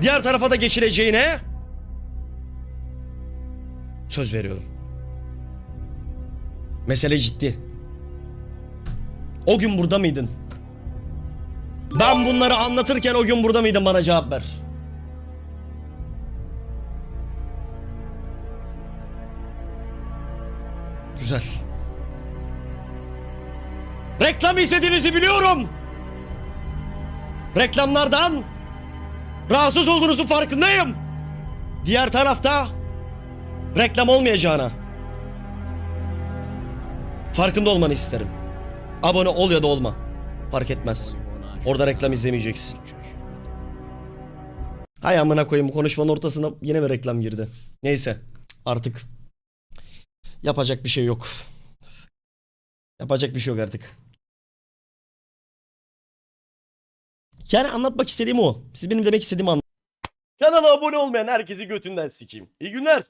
diğer tarafa da geçireceğine söz veriyorum. Mesele ciddi. O gün burada mıydın? Ben bunları anlatırken o gün burada mıydın bana cevap ver. Güzel. Reklam izlediğinizi biliyorum. Reklamlardan rahatsız olduğunuzun farkındayım. Diğer tarafta reklam olmayacağına farkında olmanı isterim. Abone ol ya da olma. Fark etmez. Orada reklam izlemeyeceksin. Hay amına koyayım bu konuşmanın ortasına yine mi reklam girdi? Neyse artık yapacak bir şey yok. Yapacak bir şey yok artık. Yani anlatmak istediğim o. Siz benim demek istediğimi anlayın. Kanala abone olmayan herkesi götünden sikeyim. İyi günler.